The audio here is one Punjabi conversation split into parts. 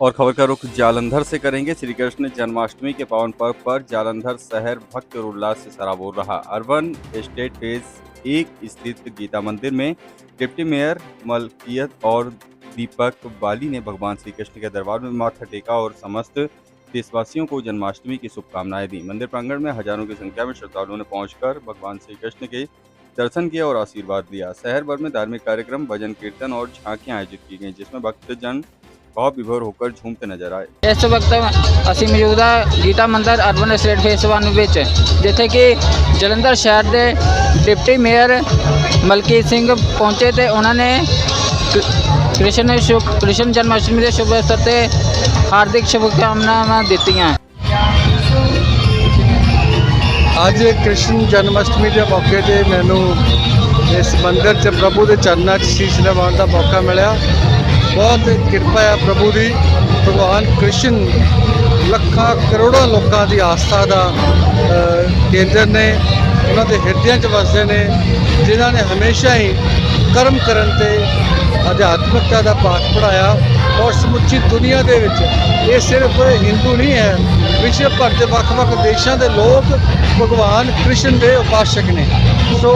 और खबर का रुख जालंधर से करेंगे। श्री कृष्ण जन्माष्टमी के पावन पर्व पर जालंधर शहर भक्त और उल्लास से सराबोर रहा। अर्बन एस्टेट फ़ेज़ एक स्थित गीता मंदिर में डिप्टी मेयर मलकियत और दीपक बाली ने भगवान श्री कृष्ण के दरबार में माथा टेका और समस्त देशवासियों को जन्माष्टमी की शुभकामनाएँ दी। मंदिर प्रांगण में हज़ारों की संख्या में श्रद्धालुओं ने पहुंचकर भगवान श्री कृष्ण के दर्शन किया और आशीर्वाद लिया शहर भर में धार्मिक कार्यक्रम भजन कीर्तन और झांकियाँ आयोजित की गई, जिसमें भक्तजन भाव विभोर होकर झूमते नजर आए ਇਸ ਵਕਤ ਅਸੀਂ ਮੌਜੂਦ ਹਾਂ ਗੀਤਾ ਮੰਦਰ ਅਰਬਨ ਸਟੇਟ ਫੇਸ 1 ਵਿੱਚ ਜਿੱਥੇ ਕਿ ਜਲੰਧਰ ਸ਼ਹਿਰ ਦੇ ਡਿਪਟੀ ਮੇਅਰ ਮਲਕੀਤ ਸਿੰਘ ਪਹੁੰਚੇ ਤੇ ਉਹਨਾਂ ਨੇ ਕ੍ਰਿ- ਕ੍ਰਿਸ਼ਨ ਸ਼ੁਭ ਕ੍ਰਿਸ਼ਨ ਜਨਮਾਸ਼ਟਮੀ ਦੇ ਸ਼ੁਭ ਅਵਸਰ ਤੇ ਹਾਰਦਿਕ ਸ਼ੁਭਕਾਮਨਾਵਾਂ ਦਿੱਤੀਆਂ ਅੱਜ ਕ੍ਰਿਸ਼ਨ ਜਨਮਸ਼ਟਮੀ ਦੇ ਮੌਕੇ ਤੇ ਮੈਨੂੰ ਇਸ ਮੰਦਿਰ 'ਚ ਪ੍ਰਭੂ ਦੇ ਚਰਨਾਂ 'ਚ ਸ਼ੀਸ਼ ਨਿਵਾਉਣ ਦਾ ਮੌਕਾ ਮਿਲਿਆ ਬਹੁਤ ਕਿਰਪਾ ਹੈ ਪ੍ਰਭੂ ਦੀ। ਭਗਵਾਨ ਕ੍ਰਿਸ਼ਨ ਲੱਖਾਂ ਕਰੋੜਾਂ ਲੋਕਾਂ ਦੀ ਆਸਥਾ ਦਾ ਕੇਂਦਰ ਨੇ, ਉਹਨਾਂ ਦੇ ਹਿਰਦਿਆਂ 'ਚ ਵਸਦੇ ਨੇ, ਜਿਨ੍ਹਾਂ ਨੇ ਹਮੇਸ਼ਾ ਹੀ ਕਰਮ ਕਰਨ ਤੇ ਅਧਿਆਤਮਿਕਤਾ ਦਾ ਪਾਠ ਪੜਾਇਆ ਔਰ ਸਮੁੱਚੀ ਦੁਨੀਆ ਦੇ ਵਿੱਚ ਇਹ ਸਿਰਫ ਹਿੰਦੂ ਨਹੀਂ ਹੈ, ਵਿਸ਼ਵ ਭਰ ਦੇ ਵੱਖ-ਵੱਖ ਦੇਸ਼ਾਂ ਦੇ ਲੋਕ ਭਗਵਾਨ ਕ੍ਰਿਸ਼ਨ ਦੇ ਉਪਾਸ਼ਕ ਨੇ। ਸੋ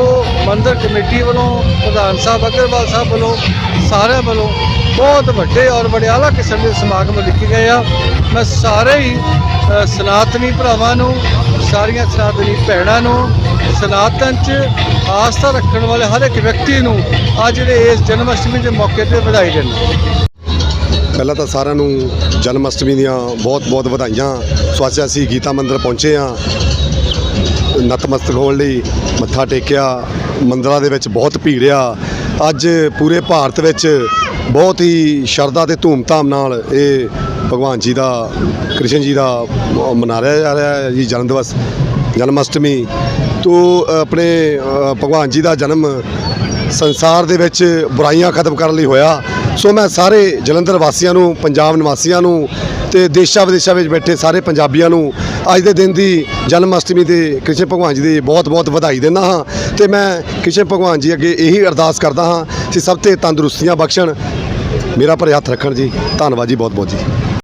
ਮੰਦਰ ਕਮੇਟੀ ਵੱਲੋਂ, ਪ੍ਰਧਾਨ ਸਾਹਿਬ, ਅਗਰਵਾਲ ਸਾਹਿਬ ਵੱਲੋਂ, ਸਾਰਿਆਂ ਵੱਲੋਂ ਬਹੁਤ ਵੱਡੇ ਔਰ ਵਡਿਆਲਾ ਕਿਸਮ ਦੇ ਸਮਾਗਮ ਲਿਖੇ ਗਏ ਆ। ਮੈਂ ਸਾਰੇ ਹੀ ਸਨਾਤਨੀ ਭਰਾਵਾਂ ਨੂੰ, ਸਾਰੀਆਂ ਸਨਾਤਨੀ ਭੈਣਾਂ ਨੂੰ, ਸਨਾਤਨ 'ਚ ਆਸਥਾ ਰੱਖਣ ਵਾਲੇ ਹਰ ਇੱਕ ਵਿਅਕਤੀ ਨੂੰ ਅੱਜ ਜਿਹੜੇ ਇਸ ਜਨਮ ਅਸ਼ਟਮੀ ਦੇ ਮੌਕੇ ਤੇ ਵਧਾਈ ਦਿੰਦਾ ਪਹਿਲਾਂ ਤਾਂ ਸਾਰਿਆਂ ਨੂੰ ਜਨਮ ਅਸ਼ਟਮੀ ਦੀਆਂ ਬਹੁਤ-ਬਹੁਤ ਵਧਾਈਆਂ। ਸੋ ਅੱਜ ਅਸੀਂ ਗੀਤਾ ਮੰਦਿਰ ਪਹੁੰਚੇ ਹਾਂ। ਨਤਮਸਤਕ ਹੋਣ ਲਈ ਮੱਥਾ ਟੇਕਿਆ, ਮੰਦਰਾਂ ਦੇ ਵਿੱਚ ਬਹੁਤ ਭੀੜ ਆ ਅੱਜ ਪੂਰੇ ਭਾਰਤ ਵਿੱਚ ਬਹੁਤ ਹੀ ਸ਼ਰਧਾ ਤੇ ਧੂਮਧਾਮ ਨਾਲ ਇਹ ਭਗਵਾਨ ਜੀ ਦਾ, ਕ੍ਰਿਸ਼ਨ ਜੀ ਦਾ ਮਨਾਇਆ ਜਾ ਰਿਹਾ ਹੈ ਜੀ, ਜਨਮ ਦਿਵਸ ਜਨਮ ਅਸ਼ਟਮੀ ਤੋਂ, ਆਪਣੇ ਭਗਵਾਨ ਜੀ ਦਾ ਜਨਮ ਸੰਸਾਰ ਦੇ ਵਿੱਚ ਬੁਰਾਈਆਂ ਖਤਮ ਕਰਨ ਲਈ ਹੋਇਆ। ਸੋ ਮੈਂ ਸਾਰੇ ਜਲੰਧਰ ਵਾਸੀਆਂ ਨੂੰ, ਪੰਜਾਬ ਨਿਵਾਸੀਆਂ ਨੂੰ ਤੇ ਦੇਸ਼ਾਂ ਵਿਦੇਸ਼ਾਂ ਵਿੱਚ ਬੈਠੇ ਸਾਰੇ ਪੰਜਾਬੀਆਂ ਨੂੰ ਅੱਜ ਦੇ ਦਿਨ ਦੀ ਜਨਮ ਅਸ਼ਟਮੀ ਦੇ ਕ੍ਰਿਸ਼ਨ ਭਗਵਾਨ ਜੀ ਦੀ ਬਹੁਤ-ਬਹੁਤ ਵਧਾਈ ਦਿੰਦਾ ਹਾਂ ਤੇ ਮੈਂ ਕ੍ਰਿਸ਼ਨ ਭਗਵਾਨ ਜੀ ਅੱਗੇ ਇਹੀ ਅਰਦਾਸ ਕਰਦਾ ਹਾਂ ਕਿ ਸਭ ਤੇ ਤੰਦਰੁਸਤੀਆਂ ਬਖਸ਼ਣ। ਮੇਰਾ ਪਰ ਹੱਥ ਰੱਖਣ ਜੀ। ਧੰਨਵਾਦ ਜੀ ਬਹੁਤ-ਬਹੁਤ ਜੀ।